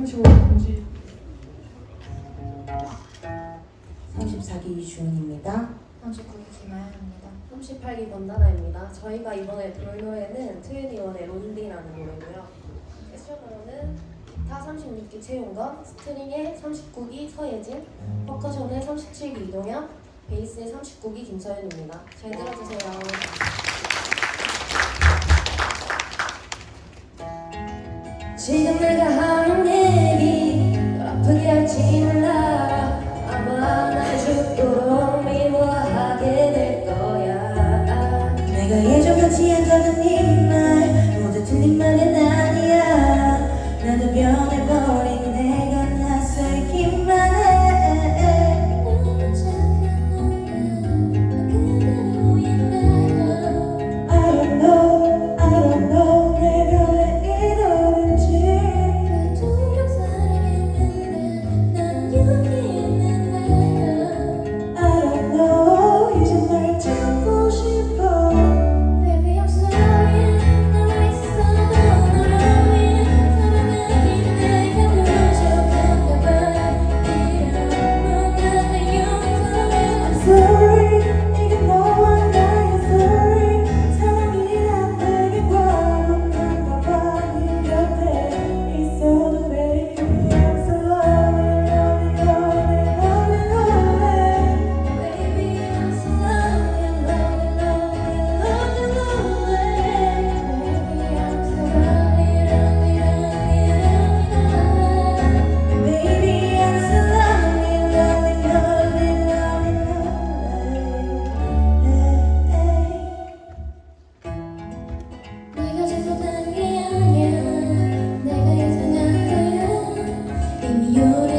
35번지 34기 주문입니다. 39기 김하연입니다 38기 권다나입니다. 저희가 이번에 부를 노래는 트웬티원의 롤링이라는 노래고요. 세션으로는 기타 36기 최용건, 스트링의 39기 서예진, 퍼커션의 37기 이동현, 베이스의 39기 김서연입니다. 잘 들어주세요. 지금 내 Where you